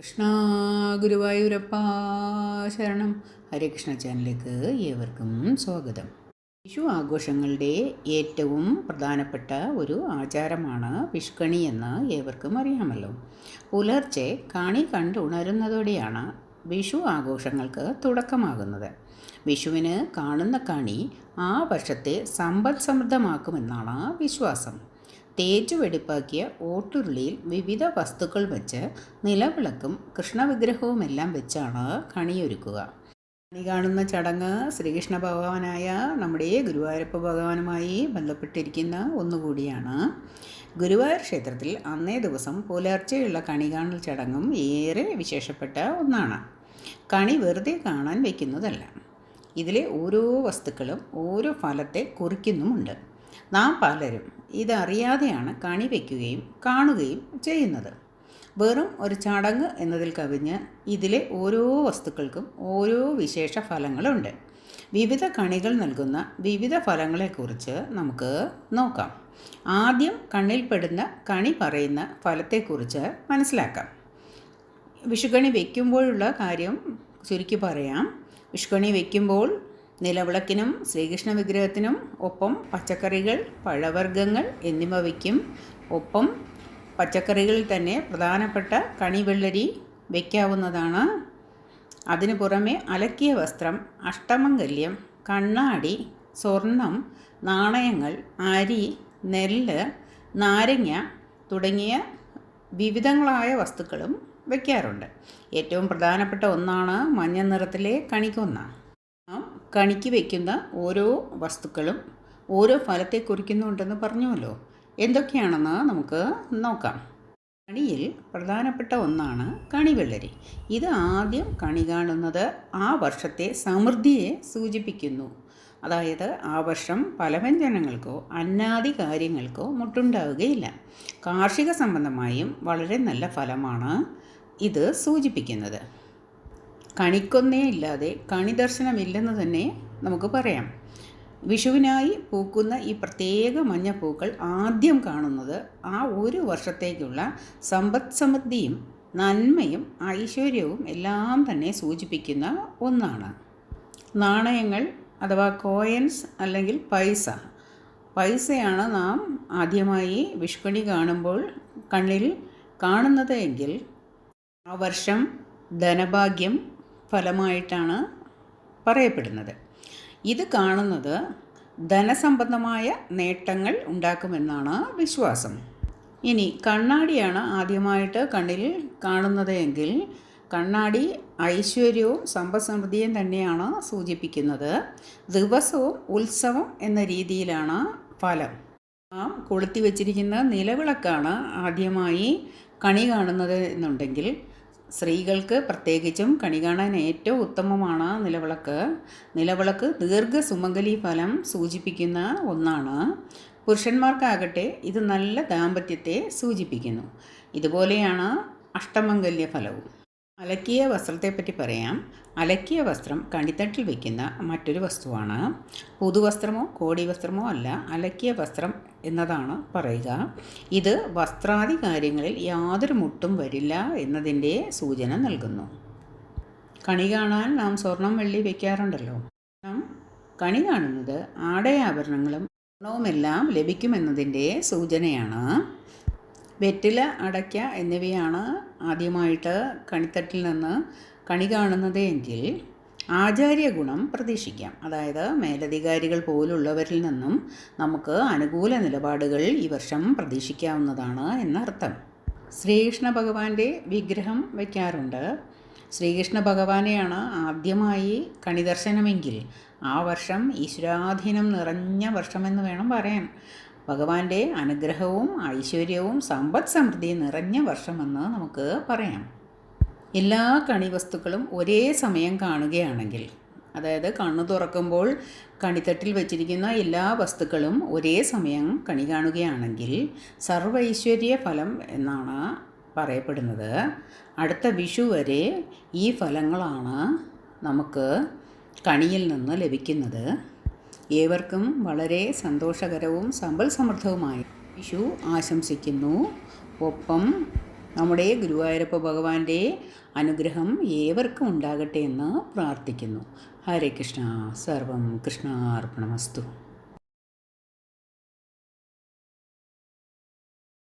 കൃഷ്ണ ഗുരുവായൂരപ്പ ശരണം. ഹരികൃഷ്ണ ചാനലിലേക്ക് ഏവർക്കും സ്വാഗതം. വിഷു ആഘോഷങ്ങളുടെ ഏറ്റവും പ്രധാനപ്പെട്ട ഒരു ആചാരമാണ് വിഷുക്കണി എന്ന് ഏവർക്കും അറിയാമല്ലോ. പുലർച്ചെ കണി കണ്ടുണരുന്നതോടെയാണ് വിഷു ആഘോഷങ്ങൾക്ക് തുടക്കമാകുന്നത്. വിഷുവിന് കാണുന്ന കാണി ആ വർഷത്തെ സമ്പദ് സമൃദ്ധമാക്കുമെന്നാണ് വിശ്വാസം. തേച്ചു വെടിപ്പാക്കിയ ഓട്ടുരുളിയിൽ വിവിധ വസ്തുക്കൾ വെച്ച് നിലവിളക്കും കൃഷ്ണവിഗ്രഹവുമെല്ലാം വെച്ചാണ് കണിയൊരുക്കുക. കണി കാണുന്ന ചടങ്ങ് ശ്രീകൃഷ്ണ ഭഗവാനായ നമ്മുടെ ഗുരുവായൂരപ്പ ഭഗവാനുമായി ബന്ധപ്പെട്ടിരിക്കുന്ന ഒന്നുകൂടിയാണ്. ഗുരുവായൂർ ക്ഷേത്രത്തിൽ അന്നേ ദിവസം പുലർച്ചെയുള്ള കണി കാണൽ ചടങ്ങും ഏറെ വിശേഷപ്പെട്ട ഒന്നാണ്. കണി വെറുതെ കാണാൻ വയ്ക്കുന്നതല്ല ഇതിലെ ഓരോ വസ്തുക്കളും ഓരോ ഫലത്തെ കുറിക്കുന്നുമുണ്ട്. നാം പലരും ഇതറിയാതെയാണ് കണി വയ്ക്കുകയും കാണുകയും ചെയ്യുന്നത്. വെറും ഒരു ചടങ്ങ് എന്നതിൽ കവിഞ്ഞ് ഇതിലെ ഓരോ വസ്തുക്കൾക്കും ഓരോ വിശേഷ ഫലങ്ങളുണ്ട്. വിവിധ കണികൾ നൽകുന്ന വിവിധ ഫലങ്ങളെക്കുറിച്ച് നമുക്ക് നോക്കാം. ആദ്യം കണ്ണിൽപ്പെടുന്ന കണി പറയുന്ന ഫലത്തെക്കുറിച്ച് മനസ്സിലാക്കാം. വിഷുക്കണി വയ്ക്കുമ്പോഴുള്ള കാര്യം ചുരുക്കി പറയാം. വിഷുക്കണി വയ്ക്കുമ്പോൾ നിലവിളക്കിനും ശ്രീകൃഷ്ണ വിഗ്രഹത്തിനും ഒപ്പം പച്ചക്കറികൾ പഴവർഗങ്ങൾ എന്നിവ വയ്ക്കും. ഒപ്പം പച്ചക്കറികളിൽ തന്നെ പ്രധാനപ്പെട്ട കണിവെള്ളരി വയ്ക്കാവുന്നതാണ്. അതിനു പുറമെ അലക്കിയ വസ്ത്രം അഷ്ടമംഗല്യം കണ്ണാടി സ്വർണം നാണയങ്ങൾ അരി നെല്ല് നാരങ്ങ തുടങ്ങിയ വിവിധങ്ങളായ വസ്തുക്കളും വയ്ക്കാറുണ്ട്. ഏറ്റവും പ്രധാനപ്പെട്ട ഒന്നാണ് മഞ്ഞ നിറത്തിലെ കണിക്കൊന്ന. നാം കണിക്ക് വയ്ക്കുന്ന ഓരോ വസ്തുക്കളും ഓരോ ഫലത്തെ കുറിക്കുന്നുണ്ടെന്ന് പറഞ്ഞുവല്ലോ. എന്തൊക്കെയാണെന്ന് നമുക്ക് നോക്കാം. കണിയിൽ പ്രധാനപ്പെട്ട ഒന്നാണ് കണിവെള്ളരി. ഇത് ആദ്യം കണി കാണുന്നത് ആ വർഷത്തെ സമൃദ്ധിയെ സൂചിപ്പിക്കുന്നു. അതായത് ആ വർഷം പലവ്യഞ്ജനങ്ങൾക്കോ അന്നാദി കാര്യങ്ങൾക്കോ മുട്ടുണ്ടാവുകയില്ല. കാർഷിക സംബന്ധമായും വളരെ നല്ല ഫലമാണ് ഇത് സൂചിപ്പിക്കുന്നത്. കണിക്കൊന്നേ ഇല്ലാതെ കണി ദർശനമില്ലെന്ന് തന്നെ നമുക്ക് പറയാം. വിഷുവിനായി പൂക്കുന്ന ഈ പ്രത്യേക മഞ്ഞപ്പൂക്കൾ ആദ്യം കാണുന്നത് ആ ഒരു വർഷത്തേക്കുള്ള സമ്പദ് സമൃദ്ധിയും നന്മയും ഐശ്വര്യവും എല്ലാം തന്നെ സൂചിപ്പിക്കുന്ന ഒന്നാണ്. നാണയങ്ങൾ അഥവാ കോയൻസ് അല്ലെങ്കിൽ പൈസ. പൈസയാണ് നാം ആദ്യമായി വിഷുക്കണി കാണുമ്പോൾ കണ്ണിൽ കാണുന്നത് എങ്കിൽ ആ വർഷം ധനഭാഗ്യം ഫലമായിട്ടാണ് പറയപ്പെടുന്നത്. ഇത് കാണുന്നത് ധനസംബന്ധമായ നേട്ടങ്ങൾ ഉണ്ടാക്കുമെന്നാണ് വിശ്വാസം. ഇനി കണ്ണാടിയാണ് ആദ്യമായിട്ട് കണ്ണിൽ കാണുന്നത് എങ്കിൽ കണ്ണാടി ഐശ്വര്യവും സമ്പദ്സമൃദ്ധിയും തന്നെയാണ് സൂചിപ്പിക്കുന്നത്. ദിവസവും ഉത്സവം എന്ന രീതിയിലാണ് ഫലം. നാം കൊളുത്തി വച്ചിരിക്കുന്ന നിലവിളക്കാണ് ആദ്യമായി കണി കാണുന്നത് എന്നുണ്ടെങ്കിൽ സ്ത്രീകൾക്ക് പ്രത്യേകിച്ചും കണി കാണാൻ ഏറ്റവും ഉത്തമമാണ് നിലവിളക്ക്. നിലവിളക്ക് ദീർഘ സുമംഗലി ഫലം സൂചിപ്പിക്കുന്ന ഒന്നാണ്. പുരുഷന്മാർക്കാകട്ടെ ഇത് നല്ല ദാമ്പത്യത്തെ സൂചിപ്പിക്കുന്നു. ഇതുപോലെയാണ് അഷ്ടമംഗല്യ ഫലവും. അലക്കിയ വസ്ത്രത്തെപ്പറ്റി പറയാം. അലക്കിയ വസ്ത്രം കണിത്തട്ടിൽ വയ്ക്കുന്ന മറ്റൊരു വസ്തുവാണ്. പുതുവസ്ത്രമോ കോടി വസ്ത്രമോ അല്ല അലക്കിയ വസ്ത്രം എന്നതാണ് പറയുക. ഇത് വസ്ത്രാദി കാര്യങ്ങളിൽ യാതൊരു മുട്ടും വരില്ല എന്നതിന്റെ സൂചന നൽകുന്നു. കണി കാണാൻ നാം സ്വർണം വെള്ളി വയ്ക്കാറുണ്ടല്ലോ നാം കണി കാണുന്നത് ആടയാഭരണങ്ങളും സ്വർണവുമെല്ലാം ലഭിക്കുമെന്നതിന്റെ സൂചനയാണ്. വെറ്റില അടയ്ക്ക എന്നിവയാണ് ആദ്യമായിട്ട് കണിത്തട്ടിൽ നിന്ന് കണി കാണുന്നത് എങ്കിൽ ആചാര്യ ഗുണം പ്രതീക്ഷിക്കാം. അതായത് മേലധികാരികൾ പോലുള്ളവരിൽ നിന്നും നമുക്ക് അനുകൂല നിലപാടുകൾ ഈ വർഷം പ്രതീക്ഷിക്കാവുന്നതാണ് എന്നർത്ഥം. ശ്രീകൃഷ്ണ ഭഗവാന്റെ വിഗ്രഹം വയ്ക്കാറുണ്ട് ശ്രീകൃഷ്ണ ഭഗവാനെയാണ് ആദ്യമായി കണിദർശനമെങ്കിൽ ആ വർഷം ഈശ്വരാധീനം നിറഞ്ഞ വർഷമെന്ന് വേണം പറയാൻ. ഭഗവാന്റെ അനുഗ്രഹവും ഐശ്വര്യവും സമ്പദ് സമൃദ്ധി നിറഞ്ഞ വർഷമെന്ന് നമുക്ക് പറയാം. എല്ലാ കണി വസ്തുക്കളും ഒരേ സമയം കാണുകയാണെങ്കിൽ അതായത് കണ്ണു തുറക്കുമ്പോൾ കണിത്തട്ടിൽ വെച്ചിരിക്കുന്ന എല്ലാ വസ്തുക്കളും ഒരേ സമയം കണി കാണുകയാണെങ്കിൽ സർവൈശ്വര്യ ഫലം എന്നാണ് പറയപ്പെടുന്നത്. അടുത്ത വിഷു വരെ ഈ ഫലങ്ങളാണ് നമുക്ക് കണിയിൽ നിന്ന് ലഭിക്കുന്നത്. ഏവർക്കും വളരെ സന്തോഷകരവും സമ്പൽ സമൃദ്ധവുമായ വിഷു ആശംസിക്കുന്നു. ഒപ്പം നമ്മുടെ ഗുരുവായൂരപ്പ ഭഗവാന്റെ അനുഗ്രഹം ഏവർക്കും ഉണ്ടാകട്ടെ എന്ന് പ്രാർത്ഥിക്കുന്നു. ഹരേ കൃഷ്ണ. സർവം കൃഷ്ണാർപ്പണമസ്തു.